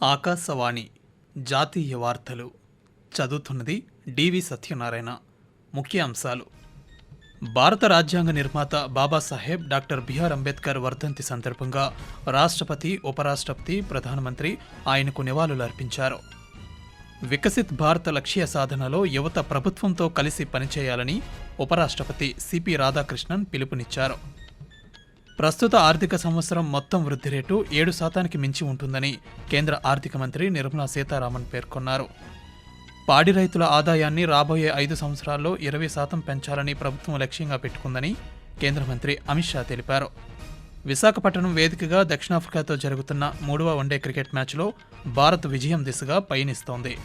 ఆకాశవాణి జాతీయ వార్తలు చదువుతున్నది డివి సత్యనారాయణ. ముఖ్య అంశాలు భారత రాజ్యాంగ నిర్మాత బాబాసాహెబ్ డాక్టర్ బిఆర్ అంబేద్కర్ వర్ధంతి సందర్భంగా రాష్ట్రపతి ఉపరాష్ట్రపతి ప్రధానమంత్రి ఆయనకు నివాళులు అర్పించారు వికసిత్ భారత లక్ష్య సాధనలో యువత ప్రభుత్వంతో కలిసి పనిచేయాలని ఉపరాష్ట్రపతి సిపి రాధాకృష్ణన్ పిలుపునిచ్చారు. ప్రస్తుత ఆర్థిక సంవత్సరం మొత్తం వృద్ధి రేటు ఏడు శాతానికి మించి ఉంటుందని కేంద్ర ఆర్థిక మంత్రి నిర్మలా సీతారామన్ పేర్కొన్నారు. పాడి రైతుల ఆదాయాన్ని రాబోయే ఐదు సంవత్సరాల్లో ఇరవై శాతం పెంచాలని ప్రభుత్వం లక్ష్యంగా పెట్టుకుందని కేంద్ర మంత్రి అమిత్ షా తెలిపారు. విశాఖపట్నం వేదికగా దక్షిణాఫ్రికాతో జరుగుతున్న మూడవ వన్డే క్రికెట్ మ్యాచ్లో భారత్ విజయం దిశగా పయనిస్తోంది.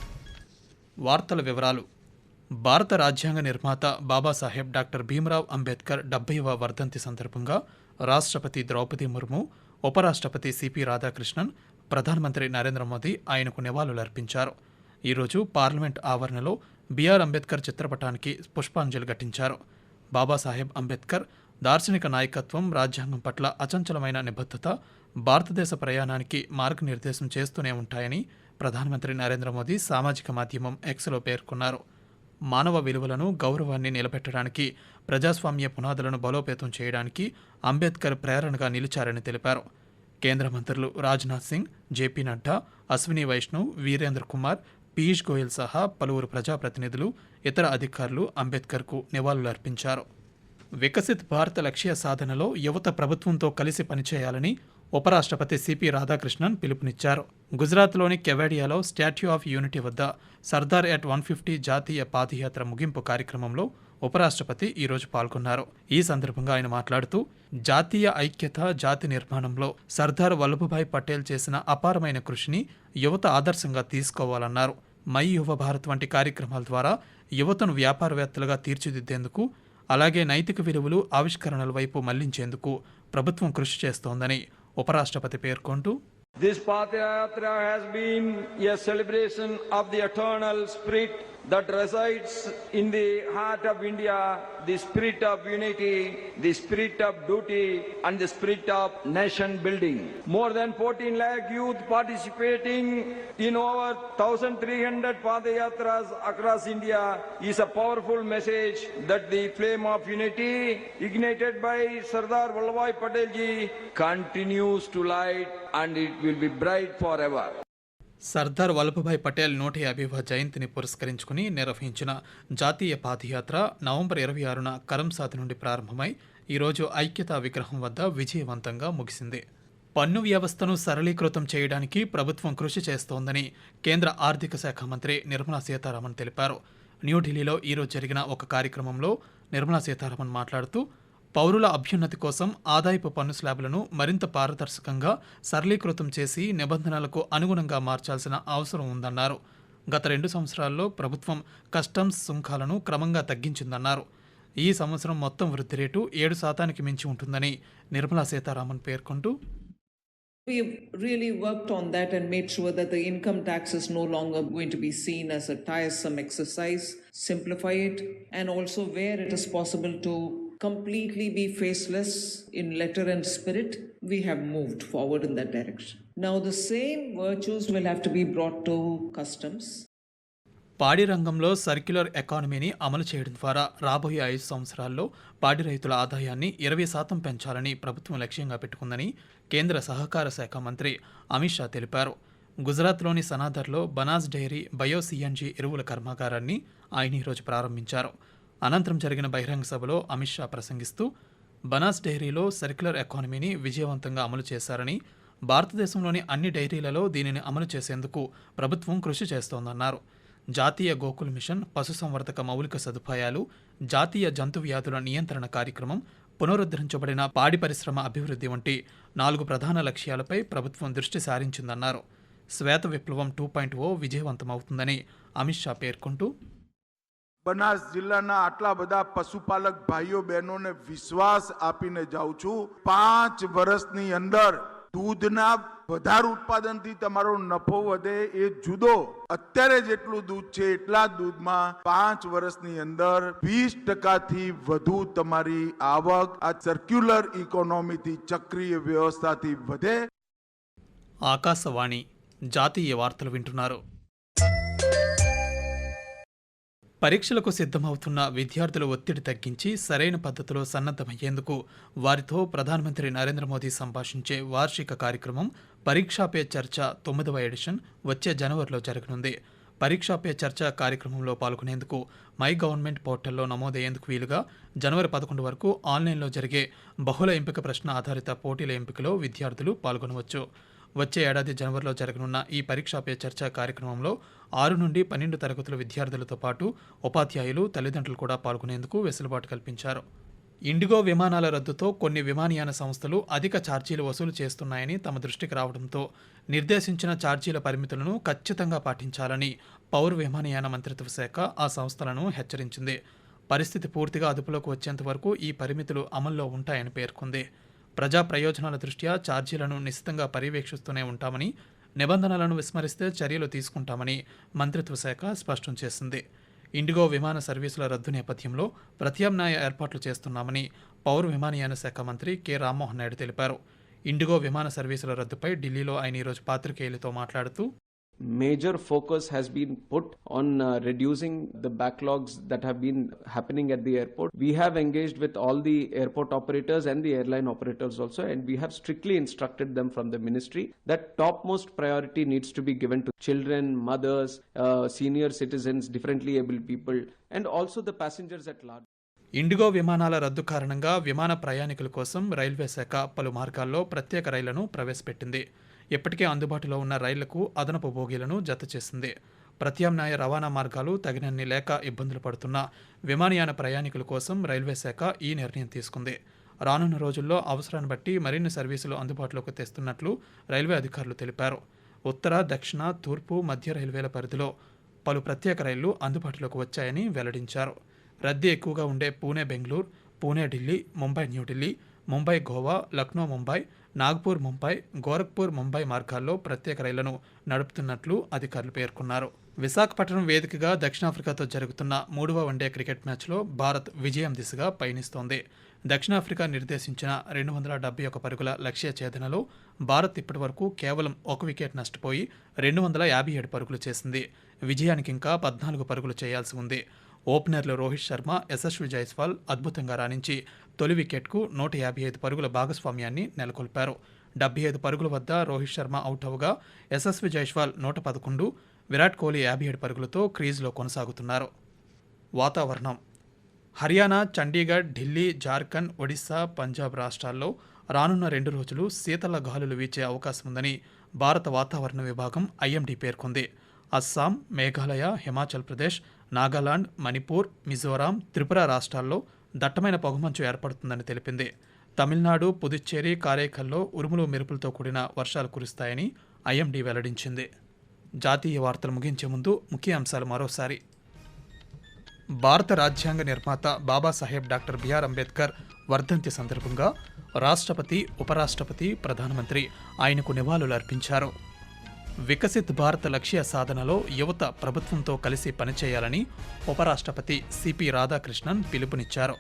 వార్తల వివరాలు. భారత రాజ్యాంగ నిర్మాత బాబాసాహెబ్ డాక్టర్ భీమ్రావ్ అంబేద్కర్ డెబ్బైవ వర్ధంతి సందర్భంగా రాష్ట్రపతి ద్రౌపది ముర్ము ఉపరాష్ట్రపతి సిపి రాధాకృష్ణన్ ప్రధానమంత్రి నరేంద్ర మోదీ ఆయనకు నివాళులర్పించారు ఈరోజు పార్లమెంట్ ఆవరణలో బిఆర్ అంబేద్కర్ చిత్రపటానికి పుష్పాంజలి ఘటించారు. బాబాసాహెబ్ అంబేద్కర్ దార్శనిక నాయకత్వం రాజ్యాంగం పట్ల అచంచలమైన నిబద్ధత భారతదేశ ప్రయాణానికి మార్గనిర్దేశం చేస్తూనే ఉంటాయని ప్రధానమంత్రి నరేంద్ర మోదీ సామాజిక మాధ్యమం ఎక్స్లో పేర్కొన్నారు. మానవ విలువలను గౌరవాన్ని నిలబెట్టడానికి ప్రజాస్వామ్య పునాదులను బలోపేతం చేయడానికి అంబేద్కర్ ప్రేరణగా నిలిచారని తెలిపారు. కేంద్ర మంత్రులు రాజ్నాథ్ సింగ్ జేపీ నడ్డా అశ్విని వైష్ణవ్ వీరేంద్ర కుమార్ పీయూష్ గోయల్ సహా పలువురు ప్రజాప్రతినిధులు ఇతర అధికారులు అంబేద్కర్కు నివాళులర్పించారు. వికసిత్ భారత లక్ష్య సాధనలో యువత ప్రభుత్వంతో కలిసి పనిచేయాలని ఉపరాష్ట్రపతి సిపి రాధాకృష్ణన్ పిలుపునిచ్చారు. గుజరాత్లోని కెవాడియాలో స్టాట్యూ ఆఫ్ యూనిటీ వద్ద సర్దార్ ఎట్ వన్ ఫిఫ్టీ జాతీయ పాదయాత్ర ముగింపు కార్యక్రమంలో ఉపరాష్ట్రపతి ఈరోజు పాల్గొన్నారు. ఈ సందర్భంగా ఆయన మాట్లాడుతూ జాతీయ ఐక్యత జాతి నిర్మాణంలో సర్దార్ వల్లభభాయ్ పటేల్ చేసిన అపారమైన కృషిని యువత ఆదర్శంగా తీసుకోవాలన్నారు. మై యువ భారత్ వంటి కార్యక్రమాల ద్వారా యువతను వ్యాపారవేత్తలుగా తీర్చిదిద్దేందుకు అలాగే నైతిక విలువలు ఆవిష్కరణల వైపు మళ్ళించేందుకు ప్రభుత్వం కృషి చేస్తోందని ఉపరాష్ట్రపతి పేర్కొంటూ This Pathayatra has been a celebration of the eternal spirit that resides in the heart of India, the spirit of unity, the spirit of duty, and the spirit of nation building. More than 14 lakh youth participating in over 1,300 Pathayatras across India is a powerful message that the flame of unity ignited by Sardar Vallabhbhai Patel ji continues to light and it will be bright forever. Sardar Vallabhbhai Patel నూట యాభైవ జయంతిని పురస్కరించుకుని నిర్వహించిన జాతీయ పాదయాత్ర November ఇరవై ఆరున కరంసాద్ నుండి ప్రారంభమై ఈరోజు ఐక్యతా విగ్రహం వద్ద విజయవంతంగా ముగిసింది. పన్ను వ్యవస్థను సరళీకృతం చేయడానికి ప్రభుత్వం కృషి చేస్తోందని కేంద్ర ఆర్థిక శాఖ మంత్రి నిర్మలా సీతారామన్ తెలిపారు. న్యూఢిల్లీలో ఈరోజు జరిగిన ఒక కార్యక్రమంలో నిర్మలా సీతారామన్ మాట్లాడుతూ పౌరుల అభ్యున్నతి కోసం ఆదాయపు పన్ను స్లాబులను మరింత పారదర్శకంగా సరళీకృతం చేసి నిబంధనలకు అనుగుణంగా మార్చాల్సిన అవసరం ఉందన్నారు. గత రెండు సంవత్సరాల్లో ప్రభుత్వం కస్టమ్స్ సుంకాలను క్రమంగా తగ్గించిందన్నారు. ఈ సంవత్సరం మొత్తం వృద్ధి రేటు ఏడు శాతానికి మించి ఉంటుందని నిర్మలా సీతారామన్ పేర్కొంటూ We have really worked on that and made sure that the income tax is no longer going to be seen as a tiresome exercise, simplify it, and also where it is possible to completely be faceless in letter and spirit, we have moved forward in that direction. Now, the same virtues will have to be brought to customs. పాడి రంగంలో circular ఎకానమీని అమలు చేయడం ద్వారా రాబోయే ఐదు సంవత్సరాల్లో పాడి రైతుల ఆదాయాన్ని ఇరవై శాతం పెంచాలని ప్రభుత్వం లక్ష్యంగా పెట్టుకుందని కేంద్ర సహకార శాఖ మంత్రి అమిత్ షా తెలిపారు గుజరాత్లోని సనాదర్లో బనాస్ డైరీ బయో సిఎన్జి ఎరువుల కర్మాగారాన్ని ఆయన ఈరోజు ప్రారంభించారు అనంతరం జరిగిన బహిరంగ సభలో అమిత్ షా ప్రసంగిస్తూ బనాస్ డైరీలో సర్క్యులర్ ఎకానమీని విజయవంతంగా అమలు చేశారని భారతదేశంలోని అన్ని డైరీలలో దీనిని అమలు చేసేందుకు ప్రభుత్వం కృషి చేస్తోందన్నారు. జాతీయ గోకుల్ మిషన్ పశుసంవర్ధక మౌలిక సదుపాయాలు జాతీయ జంతు వ్యాధుల నియంత్రణ కార్యక్రమం పునరుద్ధరించబడిన పాడి పరిశ్రమ అభివృద్ధి వంటి నాలుగు ప్రధాన లక్ష్యాలపై ప్రభుత్వం దృష్టి సారించిందన్నారు. శ్వేత విప్లవం టూ పాయింట్ ఓ విజయవంతమవుతుందని అమిత్ షా పేర్కొంటూ બનાસ જિલ્લાના આટલા બધા પશુપાલક ભાઈઓ બહેનોને વિશ્વાસ આપીને જાઉં છું પાંચ વર્ષની અંદર દૂધના વધારે ઉત્પાદનથી તમારો નફો વધે એ જુદો અત્યારે જેટલું દૂધ છે એટલા જ દૂધમાં પાંચ વર્ષની અંદર વીસ ટકાથી વધુ તમારી આવક આ સર્ક્યુલર ઇકોનોમીથી ચક્રીય વ્યવસ્થાથી વધે ఆకాశవాణి జాతీయ వార్తలు వింటున్నారు పరీక్షలకు సిద్ధమవుతున్న విద్యార్థుల ఒత్తిడి తగ్గించి సరైన పద్ధతిలో సన్నద్ధమయ్యేందుకు వారితో ప్రధానమంత్రి నరేంద్ర మోదీ సంభాషించే వార్షిక కార్యక్రమం పరీక్షా పే చర్చ తొమ్మిదవ ఎడిషన్ వచ్చే జనవరిలో జరగనుంది. పరీక్షా పే చర్చ కార్యక్రమంలో పాల్గొనేందుకు మై గవర్నమెంట్ పోర్టల్లో నమోదయ్యేందుకు వీలుగా జనవరి పదకొండు వరకు ఆన్లైన్లో జరిగే బహుళ ఎంపిక ప్రశ్న ఆధారిత పోటీల ఎంపికలో విద్యార్థులు పాల్గొనవచ్చు. వచ్చే ఏడాది జనవరిలో జరగనున్న ఈ పరీక్షా పే చర్చ కార్యక్రమంలో ఆరు నుండి పన్నెండు తరగతుల విద్యార్థులతో పాటు ఉపాధ్యాయులు తల్లిదండ్రులు కూడా పాల్గొనేందుకు వెసులుబాటు కల్పించారు. ఇండిగో విమానాల రద్దుతో కొన్ని విమానయాన సంస్థలు అధిక ఛార్జీలు వసూలు చేస్తున్నాయని తమ దృష్టికి రావడంతో నిర్దేశించిన ఛార్జీల పరిమితులను ఖచ్చితంగా పాటించాలని పౌర విమానయాన మంత్రిత్వ శాఖ ఆ సంస్థలను హెచ్చరించింది. పరిస్థితి పూర్తిగా అదుపులోకి వచ్చేంత వరకు ఈ పరిమితులు అమల్లో ఉంటాయని పేర్కొంది. ప్రజా ప్రయోజనాల దృష్ట్యా ఛార్జీలను నిశితంగా పర్యవేక్షిస్తూనే ఉంటామని నిబంధనలను విస్మరిస్తే చర్యలు తీసుకుంటామని మంత్రిత్వ శాఖ స్పష్టం చేసింది. ఇండిగో విమాన సర్వీసుల రద్దు నేపథ్యంలో ప్రత్యామ్నాయ ఏర్పాట్లు చేస్తున్నామని పౌర విమానయాన శాఖ మంత్రి కె. రామ్మోహన్ నాయుడు తెలిపారు. ఇండిగో విమాన సర్వీసుల రద్దుపై ఢిల్లీలో ఆయన ఈరోజు పాత్రికేయులతో మాట్లాడుతూ major focus has been put on uh, reducing the backlogs that have been happening at the airport. We have engaged with all the airport operators and the airline operators also, and we have strictly instructed them from the ministry that topmost priority needs to be given to children, mothers, uh, senior citizens, differently abled people, and also the passengers at large. IndiGo విమానాల రద్దు కారణంగా విమాన ప్రయాణికుల కోసం railway శాఖ పలు మార్గాల్లో ప్రత్యేక రైళ్ళను ప్రవేశపెట్టింది ఇప్పటికే అందుబాటులో ఉన్న రైళ్ళకు అదనపు బోగీలను జత చేసింది. ప్రత్యామ్నాయ రవాణా మార్గాలు తగినన్ని లేక ఇబ్బందులు పడుతున్న విమానయాన ప్రయాణికుల కోసం రైల్వే శాఖ ఈ నిర్ణయం తీసుకుంది. రానున్న రోజుల్లో అవసరాన్ని బట్టి మరిన్ని సర్వీసులు అందుబాటులోకి తెస్తున్నట్లు రైల్వే అధికారులు తెలిపారు. ఉత్తర దక్షిణ తూర్పు మధ్య రైల్వేల పరిధిలో పలు ప్రత్యేక రైళ్ళు అందుబాటులోకి వచ్చాయని వెల్లడించారు. రద్దీ ఎక్కువగా ఉండే పూణే బెంగళూరు పూణే ఢిల్లీ ముంబై న్యూఢిల్లీ ముంబై గోవా లక్నో ముంబై నాగ్పూర్ ముంబై గోరఖ్పూర్ ముంబై మార్గాల్లో ప్రత్యేక రైళ్ళను నడుపుతున్నట్లు అధికారులు పేర్కొన్నారు. విశాఖపట్నం వేదికగా దక్షిణాఫ్రికాతో జరుగుతున్న మూడవ వన్డే క్రికెట్ మ్యాచ్లో భారత్ విజయం దిశగా పయనిస్తోంది. దక్షిణాఫ్రికా నిర్దేశించిన రెండు వందల డెబ్బై ఒక పరుగుల లక్ష్య ఛేదనలో భారత్ ఇప్పటివరకు కేవలం ఒక వికెట్ నష్టపోయి రెండు వందల యాభై ఏడు పరుగులు చేసింది. విజయానికి ఇంకా పద్నాలుగు పరుగులు చేయాల్సి ఉంది. ఓపెనర్లు రోహిత్ శర్మ యశస్వి జైస్వాల్ అద్భుతంగా రాణించి తొలి వికెట్కు నూట యాభై ఐదు పరుగుల భాగస్వామ్యాన్ని నెలకొల్పారు. డెబ్బై ఐదు పరుగుల వద్ద రోహిత్ శర్మ అవుట్ అవగా యశస్వి జైస్వాల్ నూట పదకొండు విరాట్ కోహ్లీ యాభై ఏడు పరుగులతో క్రీజ్లో కొనసాగుతున్నారు. వాతావరణం. హర్యానా చండీగఢ్ ఢిల్లీ జార్ఖండ్ ఒడిశా పంజాబ్ రాష్ట్రాల్లో రానున్న రెండు రోజులు శీతల గాలులు వీచే అవకాశం ఉందని భారత వాతావరణ విభాగం ఐఎండీ పేర్కొంది. అస్సాం మేఘాలయ హిమాచల్ ప్రదేశ్ నాగాలాండ్ మణిపూర్ మిజోరాం త్రిపుర రాష్ట్రాల్లో దట్టమైన పొగమంచు ఏర్పడుతుందని తెలిపింది. తమిళనాడు పుదుచ్చేరి కారైకల్లో ఉరుములు మెరుపులతో కూడిన వర్షాలు కురుస్తాయని ఐఎండీ వెల్లడించింది. జాతీయ వార్తలు ముగించే ముందు ముఖ్య అంశాలు మరోసారి. భారత రాజ్యాంగ నిర్మాత బాబాసాహెబ్ డాక్టర్ బిఆర్ అంబేద్కర్ వర్ధంతి సందర్భంగా రాష్ట్రపతి ఉపరాష్ట్రపతి ప్రధానమంత్రి ఆయనకు నివాళులు అర్పించారు వికసిత్ భారత్ లక్ష్య సాధనలో యువత ప్రభుత్వంతో కలిసి పనిచేయాలని ఉపరాష్ట్రపతి సిపి రాధాకృష్ణన్ పిలుపునిచ్చారు.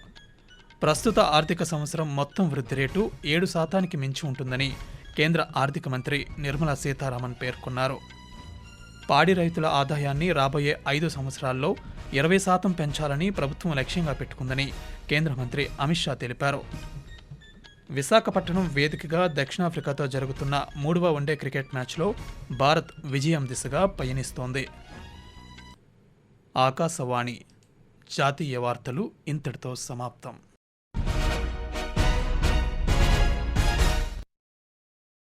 ప్రస్తుత ఆర్థిక సంవత్సరం మొత్తం వృద్ధి రేటు ఏడు శాతానికి మించి ఉంటుందని కేంద్ర ఆర్థిక మంత్రి నిర్మలా సీతారామన్ పేర్కొన్నారు. పాడి రైతుల ఆదాయాన్ని రాబోయే ఐదు సంవత్సరాల్లో ఇరవై శాతం పెంచాలని ప్రభుత్వం లక్ష్యంగా పెట్టుకుందని కేంద్ర మంత్రి అమిత్ షా తెలిపారు. విశాఖపట్నం వేదికగా దక్షిణాఫ్రికాతో జరుగుతున్న మూడవ వన్డే క్రికెట్ మ్యాచ్లో భారత్ విజయం దిశగా పయనిస్తోంది. ఆకాశవాణి జాతీయ వార్తలు ఇంతటితో సమాప్తం.